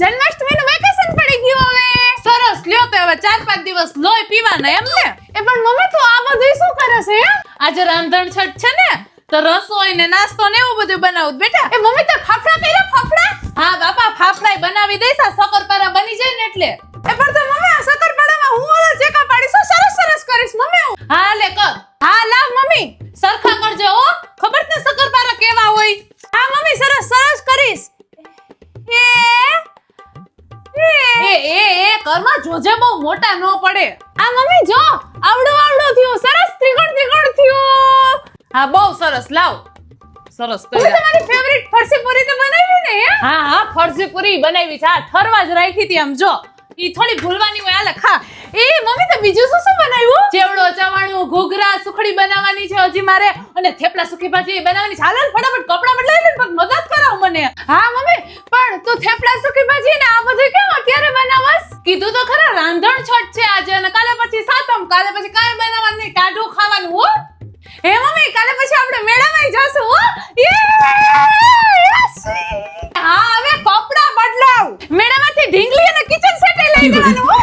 જન્માષ્ટમીનું vacation પડી ગયું હવે. સરસ લ્યો તો હવે ચાર પાંચ દિવસ લોય પીવાના એમ ને. એ પણ મમ્મી તું આ બધું શું કરે છે? આજે રાંધણ છઠ છે ને તો રસોઈ ને નાસ્તો ને એવું બધું બનાવું બેટા. એ મમ્મી તો ફાફડા કર્યા ફાફડા? હા બાપા ફાફડા બનાવી દઈશ આ શક્કરપારા બની જાય ને એટલે. એ પણ તો મમ્મી આ શક્કરપારામાં હું ઓલો ચેકા પાડીશ સરસ સરસ કરીશ મમ્મી હું. લે કર. હા લાવ મમ્મી. સરખા કરજે હો. ખબર ને શક્કરપારા કેવા હોય? એ એ એ કરમાં જોજે બહુ મોટા ન પડે. આ મમ્મી જો આવડો આવડો થયો સરસ ત્રિકોણ ત્રિકોણ થયો. હા બહુ સરસ લાવ. સરસ કર્યા. તમારી ફેવરિટ ફરસી પૂરી તો બનાવી ને હા હા ફરસી પૂરી બનાવી છે. આ ઠરવા જ રાખી હતી આમ જો. ઈ થોડી ભૂલવાની હોય આલે ખા. એ મમ્મી તો બીજું શું શું બનાવ્યું? ચેવડો ચવાણું ઘૂઘરા સુખડી બનાવવાની છે હજી મારે. અને થેપલા સુખી ભાજી એ બનાવવાની છે. હાલે ફટાફટ કપડાં બદલાવી લે મદદ કરાવ મને. હા મમ્મી તું થેપલા સુકી ભાજી ને આ બધું કેમ અત્યારે બનાવસ? કીધું તો ખરા રાંધણ છઠ છે આજે અને કાલે પછી સાતમ કાલે પછી કાંઈ બનાવવાનું નહીં ટાઢું ખાવાનું હો. હે મમ્મી કાલે પછી આપણે મેળામાં જશું હો! હા હવે કપડા બદલાવ. મેળામાંથી ઢીંગલી અને કિચન સેટ લઈ લેવાનું હો.